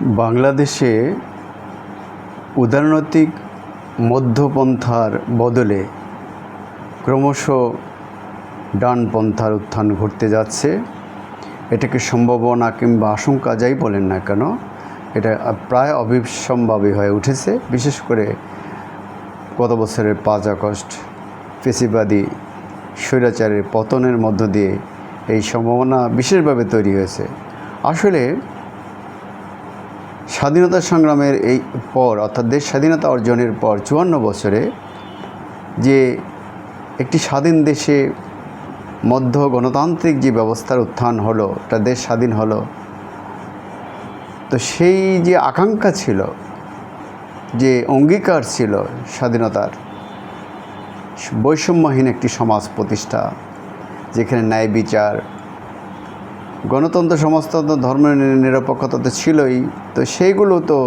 বাংলাদেশে উদারনৈতিক মধ্যপন্থার বদলে ক্রমশ ডানপন্থার উত্থান ঘটতে যাচ্ছে। এটাকে সম্ভাবনা কিংবা আশঙ্কা যাই বলেন না কেন, এটা প্রায় অবিসম্ভাবী হয়ে উঠেছে। বিশেষ করে গত বছরের পাঁচ আগস্ট ফেসিবাদী স্বৈরাচারের পতনের মধ্য দিয়ে এই সম্ভাবনা বিশেষভাবে তৈরি হয়েছে। আসলে স্বাধীনতা সংগ্রামের এই পর, অর্থাৎ দেশ স্বাধীনতা অর্জনের পর চুয়ান্ন বছরে যে একটি স্বাধীন দেশে মধ্য গণতান্ত্রিক যে ব্যবস্থার উত্থান হলো একটা দেশ স্বাধীন হলো, তো সেই যে আকাঙ্ক্ষা ছিল, যে অঙ্গীকার ছিল স্বাধীনতার, বৈষম্যহীন একটি সমাজ প্রতিষ্ঠা, যেখানে ন্যায় বিচার গণতন্ত্র সমাজতন্ত্র ধর্মের নিরপেক্ষতা তো ছিলই, তো সেইগুলো তো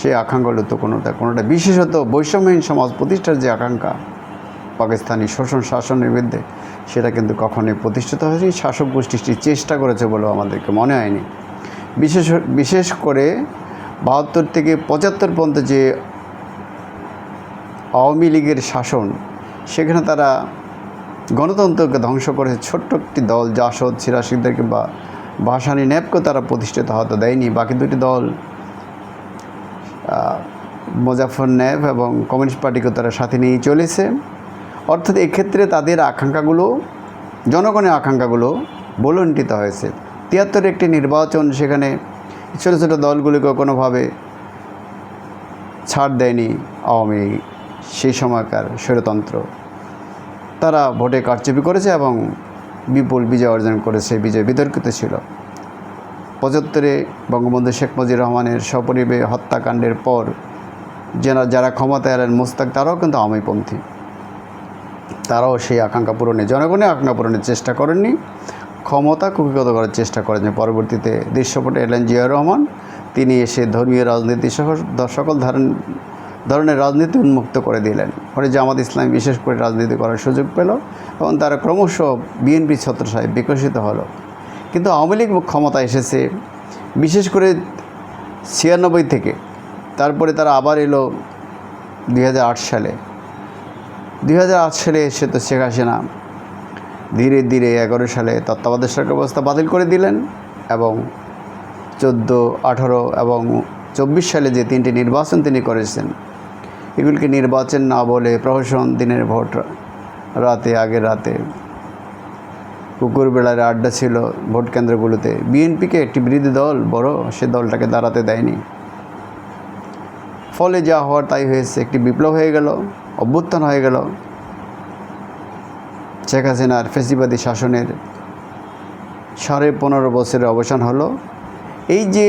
সেই আকাঙ্ক্ষাগুলো তো কোনোটা কোনোটা বিশেষত বৈষম্যহীন সমাজ প্রতিষ্ঠার যে আকাঙ্ক্ষা, পাকিস্তানি শোষণ শাসনের বিরুদ্ধে, সেটা কিন্তু কখনোই প্রতিষ্ঠিত হয়নি। শাসক গোষ্ঠীটি চেষ্টা করেছে বলেও আমাদেরকে মনে হয়নি। বিশেষ বিশেষ করে বাহাত্তর থেকে পঁচাত্তর পর্যন্ত যে আওয়ামী লীগের শাসন, সেখানে তারা গণতন্ত্রকে ধ্বংস করেছে। ছোট্ট একটি দল, জাসদ সিরাশিকদের কিংবা ভাসানি ন্যাপকে তারা প্রতিষ্ঠিত হতে দেয়নি। বাকি দুটি দল মুজাফর ন্যাপ এবং কমিউনিস্ট পার্টিকে তারা সাথে নিয়ে চলেছে। অর্থাৎ এক্ষেত্রে তাদের আকাঙ্ক্ষাগুলো, জনগণের আকাঙ্ক্ষাগুলো বলণ্টিত হয়েছে। তিয়াত্তরে একটি নির্বাচন সেখানে ছোটো ছোটো দলগুলিকে কোনোভাবে ছাড় দেয়নি আওয়ামী সেই সময়কার স্বৈরতন্ত্র। তারা ভোটে কারচুপি করেছে এবং বিপুল বিজয় অর্জন করেছে, বিজয় বিতর্কিত ছিল। পঁচাত্তরে বঙ্গবন্ধু শেখ মুজিবুর রহমানের সপরিবে হত্যাকাণ্ডের পর যারা যারা ক্ষমতায় এলেন মুস্তাক, তারাও কিন্তু আওয়ামীপন্থী তারাও সেই আকাঙ্ক্ষা পূরণে জনগণের আকাঙ্ক্ষা পূরণের চেষ্টা করেননি, ক্ষমতা কুকিগত করার চেষ্টা করেছেন পরবর্তীতে দৃশ্যপটে এলেন জিয়াউর রহমান, তিনি এসে ধর্মীয় রাজনীতি সহ সকল ধরন ধরনের রাজনীতি উন্মুক্ত করে দিলেন। ফলে জামাত ইসলাম বিশেষ করে রাজনীতি করার সুযোগ পেল এবং তারা ক্রমশ বিএনপি ছত্রসায় বিকশিত হলো। কিন্তু আওয়ামী লীগ ক্ষমতা এসেছে, বিশেষ করে ছিয়ানব্বই থেকে। তারপরে তারা আবার এলো দুই হাজার আট সালে। দুই হাজার আট সালে এসে তো শেখ হাসিনা ধীরে ধীরে এগারো সালে তত্ত্বাবধায়ক সরকার ব্যবস্থা বাতিল করে দিলেন এবং চোদ্দ, আঠারো এবং চব্বিশ সালে যে তিনটি নির্বাচন তিনি করেছেন এগুলিকে নির্বাচন না বলে প্রহসন দিনের ভোট রাতে, আগের রাতে। কুকুর বেলার আড্ডা ছিল ভোট কেন্দ্রগুলোতে। বিএনপিকে একটি বিরোধী দল, বড়, সে দলটাকে দাঁড়াতে দেয়নি। ফলে যা হওয়ার তাই হয়েছে। একটি বিপ্লব হয়ে গেল, অভ্যুত্থান হয়ে গেল। শেখ হাসিনার ফেসিবাদী শাসনের সাড়ে পনেরো বছরের অবসান হলো। এই যে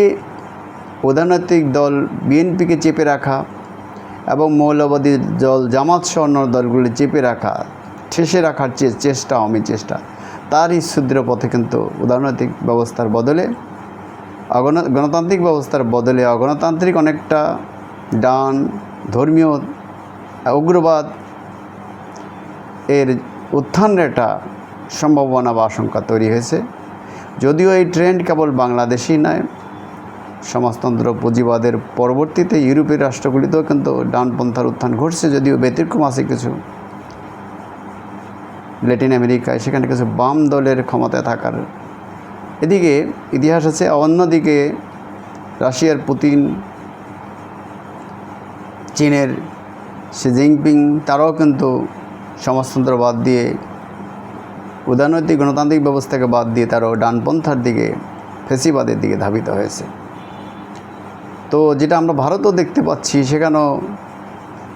প্রধানৈতিক দল বিএনপিকে চেপে রাখা এবং মৌলবাদী দল জামাত অন্য দলগুলি চেপে রাখা, ঠেসে রাখার যে চেষ্টা আমি চেষ্টা। তারই ক্ষুদ্র পথে কিন্তু উদারনৈতিক ব্যবস্থার বদলে, অগণ, গণতান্ত্রিক ব্যবস্থার বদলে অগণতান্ত্রিক অনেকটা ডান, ধর্মীয় উগ্রবাদ এর উত্থানের একটা সম্ভাবনা বা আশঙ্কা তৈরি হয়েছে। যদিও এই ট্রেন্ড কেবল বাংলাদেশই নয় সমাজতন্ত্র পুঁজিবাদের পরবর্তীতে ইউরোপের রাষ্ট্রগুলিতেও কিন্তু ডানপন্থার উত্থান ঘটছে, যদিও ব্যতিক্রম আছে কিছু। ল্যাটিন আমেরিকায় সেখানে কিছু বাম দলের ক্ষমতায় থাকার। এদিকে ইতিহাস আছে, অন্যদিকে রাশিয়ার পুতিন, চীনের শি জিনপিং, তারাও কিন্তু সমাজতন্ত্র বাদ দিয়ে, উদারনৈতিক গণতান্ত্রিক ব্যবস্থাকে বাদ দিয়ে তারাও ডানপন্থার দিকে, ফেসিবাদের দিকে ধাবিত হয়েছে। তো যেটা আমরা ভারতও দেখতে পাচ্ছি সেখানেও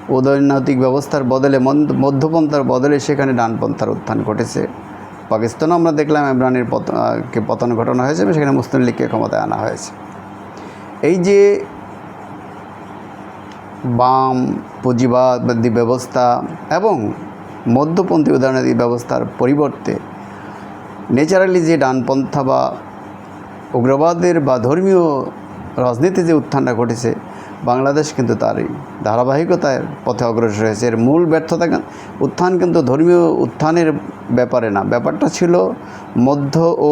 উদয়নৈতিক ব্যবস্থার বদলে মধ্যপন্থার বদলে সেখানে ডানপন্থার উত্থান ঘটেছে। পাকিস্তানও আমরা দেখলাম ইমরানের পত আহ, কে পতন ঘটনা হয়েছে এবং সেখানে মুসলিম লীগকে ক্ষমতায় আনা হয়েছে। এই যে বাম পুঁজিবাদী ব্যবস্থা এবং মধ্যপন্থী উদারনৈতিক ব্যবস্থার পরিবর্তে ন্যাচারালি যে ডানপন্থা বা উগ্রবাদের বা ধর্মীয় রাজনীতি যে উত্থানটা ঘটেছে, বাংলাদেশ কিন্তু তারই ধারাবাহিকতার পথে অগ্রসর হয়েছে। এর মূল ব্যর্থতা উত্থান কিন্তু ধর্মীয় উত্থানের ব্যাপারে না। ব্যাপারটা ছিল মধ্য ও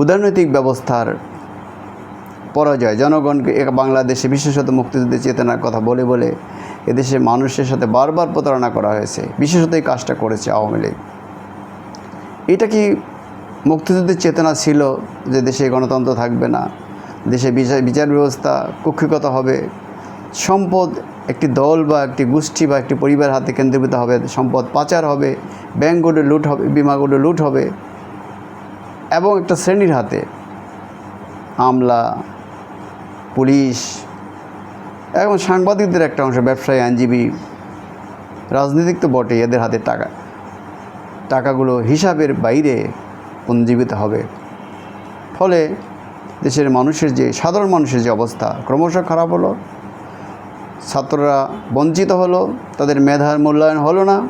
উদারনৈতিক ব্যবস্থার পরাজয়। জনগণকে বাংলাদেশে বিশেষত মুক্তিযুদ্ধের চেতনার কথা বলে বলে এদেশে মানুষের সাথে বারবার প্রতারণা করা হয়েছে। বিশেষত এই কাজটা করেছে আওয়ামী লীগ। এটা কি মুক্তিযুদ্ধের চেতনা ছিল যে দেশে গণতন্ত্র থাকবে না? দেশে বিচার বিচার ব্যবস্থা কক্ষিগত হবে। সম্পদ একটি দল বা একটি গোষ্ঠী বা একটি পরিবার হাতে কেন্দ্রীভূত হবে, সম্পদ পাচার হবে ব্যাঙ্কগুলো লুট হবে বিমাগুলো লুট হবে, এবং একটা শ্রেণির হাতে আমলা, পুলিশ, এবং সাংবাদিকদের একটা অংশ, ব্যবসায়ী, আইনজীবী, রাজনীতিক তো বটেই, এদের হাতে টাকা টাকাগুলো হিসাবের বাইরে পুঞ্জীবিত হবে। ফলে দেশের মানুষের যে, সাধারণ মানুষের যে অবস্থা, ক্রমশ খারাপ হলো। ছাত্ররা বঞ্চিত হলো, তাদের মেধার মূল্যায়ন হলো না।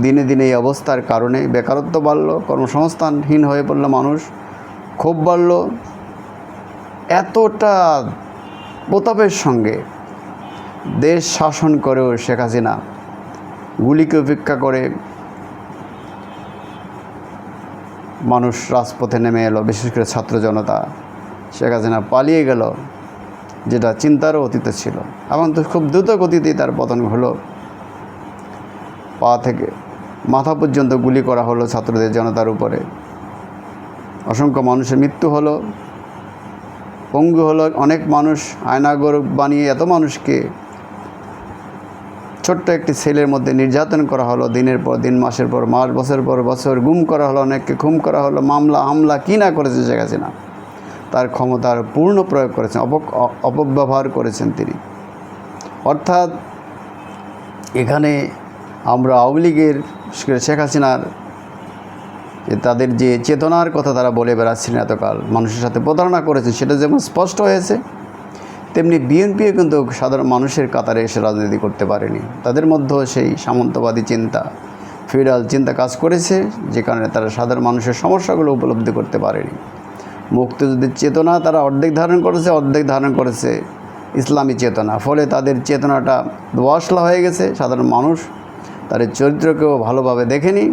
দিনে দিনে এই অবস্থার কারণে বেকারত্ব বাড়ল, কর্মসংস্থানহীন হয়ে পড়ল মানুষ, ক্ষোভ বাড়ল। এতটা প্রতাপের সঙ্গে দেশ শাসন করেও শেখ হাসিনা গুলিকে উপেক্ষা করে মানুষ রাজপথে নেমে এলো, বিশেষ করে ছাত্র জনতা। শেখ হাসিনা পালিয়ে গেল, যেটা চিন্তারও অতীতে ছিল। এবং খুব দ্রুত গতিতেই তার পতন হলো। পা থেকে মাথা পর্যন্ত গুলি করা হলো ছাত্রদের জনতার উপরে। অসংখ্য মানুষের মৃত্যু হলো। পঙ্গু হলো অনেক মানুষ, আয়নাগর বানিয়ে এত মানুষকে ছোট্ট একটি ছেলের মধ্যে নির্যাতন করা হলো। দিনের পর দিন, মাসের পর মাস বছর পর বছর গুম করা হলো, অনেককে খুম করা হলো। মামলা, হামলা কী না করেছে শেখ হাসিনা? তার ক্ষমতার পূর্ণ প্রয়োগ করেছেন অপ অপব্যবহার করেছেন তিনি। অর্থাৎ এখানে আমরা আওয়ামী লীগের শেখ হাসিনার যে তাদের যে চেতনার কথা তারা বলে বেড়াচ্ছিলেন এতকাল, মানুষের সাথে প্রতারণা করেছে সেটা যেমন স্পষ্ট হয়েছে, তেমনি বিএনপিও কিন্তু সাধারণ মানুষের কাতারে এসে রাজনীতি করতে পারেনি। তাদের মধ্যেও সেই সামন্তবাদী চিন্তা, ফেডারাল চিন্তা কাজ করেছে, যে কারণে তারা সাধারণ মানুষের সমস্যাগুলো উপলব্ধি করতে পারেনি। মুক্তিযুদ্ধের চেতনা তারা অর্ধেক ধারণ করেছে, অর্ধেক ধারণ করেছে ইসলামী চেতনা। ফলে তাদের চেতনাটা দোয়াশলা হয়ে গেছে, সাধারণ মানুষ তাদের চরিত্রকেও ভালোভাবে দেখেনি।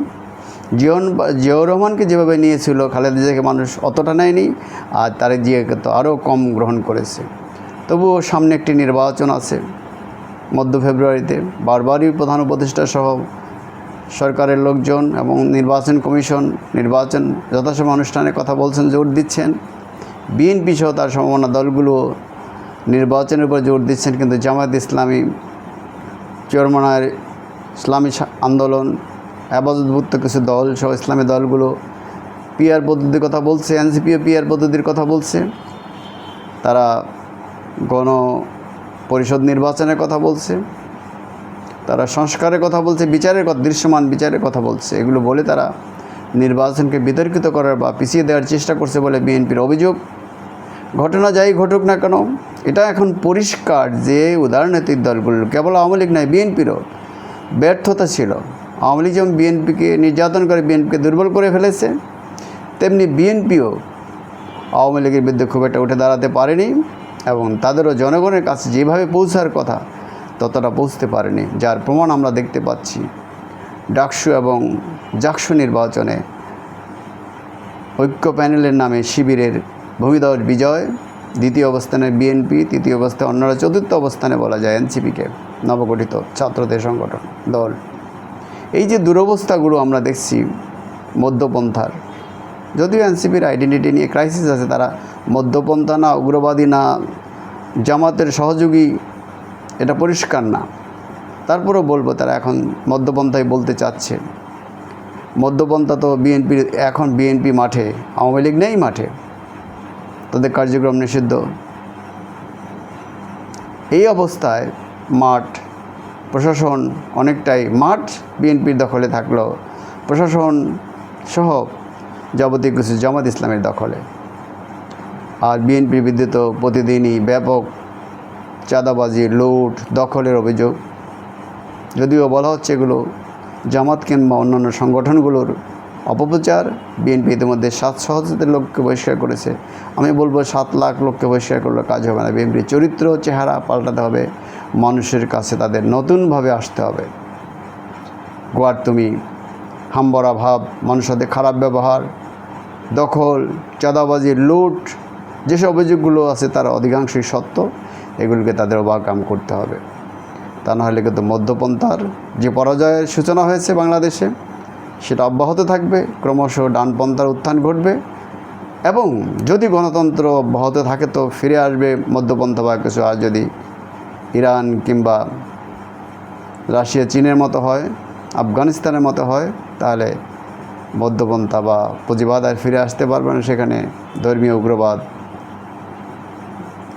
জিয়ন, জিয়াউর রহমানকে যেভাবে নিয়েছিল, খালেদা জিয়াকে মানুষ অতটা নেয়নি, আর তার জিয়াকে তো আরও কম গ্রহণ করেছে। তবুও সামনে একটি নির্বাচন আছে, মধ্য ফেব্রুয়ারিতে। বারবারই প্রধান উপদেষ্টা সহ সরকারের লোকজন এবং নির্বাচন কমিশন, নির্বাচন যথাসময় অনুষ্ঠানে কথা বলছেন, জোর দিচ্ছেন। বিএনপি সহ তার সম্ভাবনা দলগুলো নির্বাচনের উপর জোর দিচ্ছেন, কিন্তু জামায়াত ইসলামী চরমনার ইসলামী আন্দোলন আবাদতভুক্ত কিছু দল সহ ইসলামী দলগুলো পিআর পদ্ধতির কথা বলছে, এনসিপিও পিয়ার পদ্ধতির কথা বলছে। তারা গণ পরিষদ নির্বাচনের কথা বলছে। তারা সংস্কারের কথা বলছে, বিচারের কথা, দৃশ্যমান বিচারের কথা বলছে। এগুলো বলে তারা নির্বাচনকে বিতর্কিত করার বা পিছিয়ে দেওয়ার চেষ্টা করছে বলে বিএনপির অভিযোগ। ঘটনা যাই ঘটুক না কেন, এটা এখন পরিষ্কার যে উদারনৈতিক দলগুলো, কেবল আওয়ামী লীগ নয়, বিএনপিরও ব্যর্থতা ছিল। আওয়ামী লীগ যেমন বিএনপিকে নির্যাতন করে, বিএনপিকে দুর্বল করে ফেলেছে, তেমনি বিএনপিও আওয়ামী লীগের বিরুদ্ধে খুব একটা উঠে দাঁড়াতে পারেনি এবং তাদেরও জনগণের কাছে যেভাবে পৌঁছার কথা ততটা পৌঁছতে পারেনি, যার প্রমাণ আমরা দেখতে পাচ্ছি। ডাকসু এবং জাকসু নির্বাচনে ঐক্য প্যানেলের নামে শিবিরের ভূমিদল বিজয়, দ্বিতীয় অবস্থানে বিএনপি, তৃতীয় অবস্থানে অন্যরা, চতুর্থ অবস্থানে বলা যায় এনসিপিকে, নবগঠিত ছাত্রদের সংগঠন, দল। এই যে দুরবস্থাগুলো আমরা দেখছি মধ্যপন্থার, যদিও এনসিপির আইডেন্টিটি নিয়ে ক্রাইসিস আছে, তারা মধ্যপন্থা না, উগ্রবাদী না, জামাতের সহযোগী এটা পরিষ্কার না। তারপরেও বলব তারা এখন মধ্যপন্থায় বলতে চাচ্ছে। মধ্যপন্থা তো বিএনপি এখন বিএনপি মাঠে, আওয়ামী লীগ নেই মাঠে। তাদের কার্যক্রম নিষিদ্ধ। এই অবস্থায় মাঠ, প্রশাসন অনেকটাই মাঠ বিএনপির দখলে থাকল। প্রশাসন সহ যাবতীয় কিছু জামাত ইসলামের দখলে। আর বিএনপির তো প্রতিদিনই ব্যাপক চাঁদাবাজি লুট, দখলের অভিযোগ। যদিও বলা হচ্ছে এগুলো জামাত কিংবা অন্যান্য সংগঠনগুলোর অপপ্রচার, বিএনপি ইতিমধ্যে সাত সহজের লোককে বহিষ্কার করেছে। আমি বলব সাত লাখ লোককে বহিষ্কার করলে কাজ হবে না। বিএনপির চরিত্র, চেহারা পাল্টাতে হবে, মানুষের কাছে তাদের নতুনভাবে আসতে হবে। গোয়ার তুমি, হাম্বরা ভাব, মানুষের সাথে খারাপ ব্যবহার, দখল, চাঁদাবাজি, লুট, যেসব অভিযোগগুলো আছে তার অধিকাংশই সত্য। এগুলিকে তাদের ওভারকাম করতে হবে। তা নাহলে কিন্তু মধ্যপন্থার যে পরাজয়ের সূচনা হয়েছে বাংলাদেশে, সেটা অব্যাহত থাকবে, ক্রমশ ডানপন্থার উত্থান ঘটবে এবং যদি গণতন্ত্র অব্যাহত থাকে তো ফিরে আসবে মধ্যপন্থা বা কিছু। আর যদি ইরান কিংবা রাশিয়া চীনের মতো হয়, আফগানিস্তানের মতো হয়, তাহলে মধ্যপন্থা বা পুঁজিবাদ আর ফিরে আসতে পারবে না। সেখানে ধর্মীয় উগ্রবাদ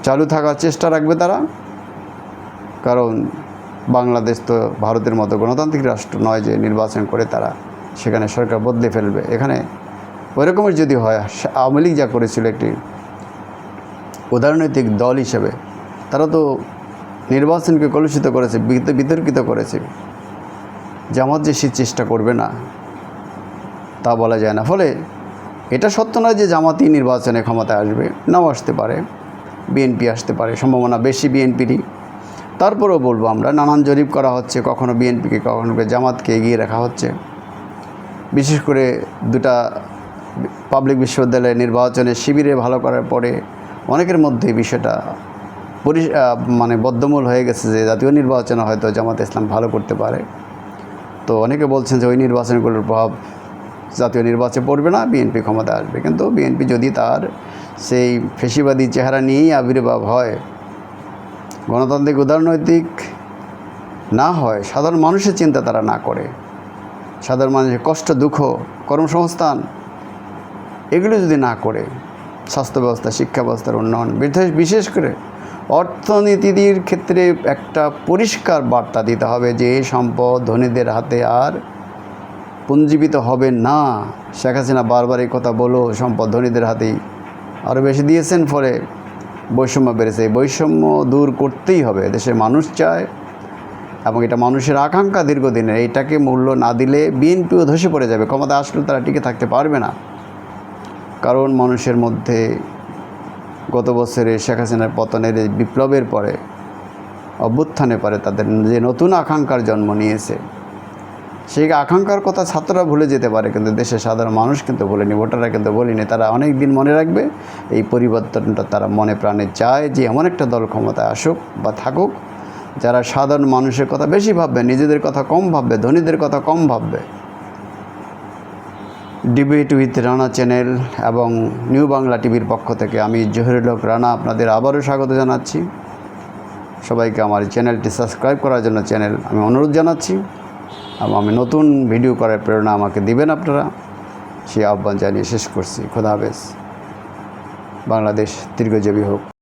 চালু থাকার চেষ্টা রাখবে তারা। কারণ বাংলাদেশ তো ভারতের মতো গণতান্ত্রিক রাষ্ট্র নয় যে নির্বাচন করে তারা সেখানে সরকার বদলে ফেলবে। এখানে ওই রকমের যদি হয়, আওয়ামী লীগ যা করেছিল একটি উদারনৈতিক দল হিসেবে, তারা তো নির্বাচনকে কলুষিত করেছে, বিত- বিতর্কিত করেছে। জামাত যে সে চেষ্টা করবে না, তা বলা যায় না। ফলে এটা সত্য নয় যে জামাতই নির্বাচনে ক্ষমতায় আসবে, নাও আসতে পারে। বিএনপি আসতে পারে, সম্ভাবনা বেশি বিএনপিরই তারপরেও বলব আমরা, নানান জরিপ করা হচ্ছে, কখনো বিএনপিকে কখনো জামাতকে এগিয়ে রাখা হচ্ছে। বিশেষ করে দুটা পাবলিক বিশ্ববিদ্যালয়ের নির্বাচনে শিবিরে ভালো করার পরে অনেকের মধ্যে বিষয়টা পরি মানে বদ্ধমূল হয়ে গেছে যে জাতীয় নির্বাচনে হয়তো জামাত ইসলাম ভালো করতে পারে। তো অনেকে বলছেন যে ওই নির্বাচনগুলোর প্রভাব জাতীয় নির্বাচনে পড়বে না বিএনপি ক্ষমতা আসবে। কিন্তু বিএনপি যদি তার সেই ফেসিবাদী চেহারা নিয়েই আবির্ভাব হয়। গণতান্ত্রিক, উদারনৈতিক না হয়, সাধারণ মানুষের চিন্তা তারা না করে। সাধারণ মানুষের কষ্ট, দুঃখ, কর্মসংস্থান, এগুলো যদি না করে, স্বাস্থ্য ব্যবস্থা, শিক্ষা ব্যবস্থার উন্নয়ন, বিশেষ- করে অর্থনীতির ক্ষেত্রে একটা পরিষ্কার বার্তা দিতে হবে যে, এই সম্পদ ধনীদের হাতে আর পুঞ্জীবিত হবে না। শেখ হাসিনা বারবার এই কথা বলো, সম্পদ ধনীদের হাতেই আরও বেশি দিয়েছেন ফলে বৈষম্য বেড়েছে। এই বৈষম্য দূর করতেই হবে। দেশের মানুষ চায় এবং এটা মানুষের আকাঙ্ক্ষা দীর্ঘদিনের এইটাকে মূল্য না দিলে বিএনপিও ধসে পড়ে যাবে। ক্ষমতা আসলে তারা টিকে থাকতে পারবে না। কারণ মানুষের মধ্যে গত বছরে শেখ হাসিনার পতনের বিপ্লবের পরে অভ্যুত্থানে পরে তাদের যে নতুন আকাঙ্ক্ষার জন্ম নিয়েছে সেই আকাঙ্ক্ষার কথা ছাত্ররা ভুলে যেতে পারে, কিন্তু দেশের সাধারণ মানুষ কিন্তু ভুলেনি ভোটাররা কিন্তু বলিনি তারা অনেক দিন মনে রাখবে, এই পরিবর্তনটা তারা মনে প্রাণে চায় যে এমন একটা দল ক্ষমতায় আসুক বা থাকুক, যারা সাধারণ মানুষের কথা বেশি ভাববে, নিজেদের কথা কম ভাববে, ধনীদের কথা কম ভাববে। ডিবেট উইথ রানা চ্যানেল এবং নিউ বাংলা টিভির পক্ষ থেকে আমি জহিরুল হক রানা আপনাদের আবারও স্বাগত জানাচ্ছি। সবাইকে আমার চ্যানেলটি সাবস্ক্রাইব করার জন্য চ্যানেল আমি অনুরোধ জানাচ্ছি। আমি নতুন ভিডিও করার প্রেরণা আমাকে দিবেন আপনারা। সে আহ্বান জানিয়ে শেষ করছি। খোদা হাফেজ। বাংলাদেশ দীর্ঘজীবী হোক।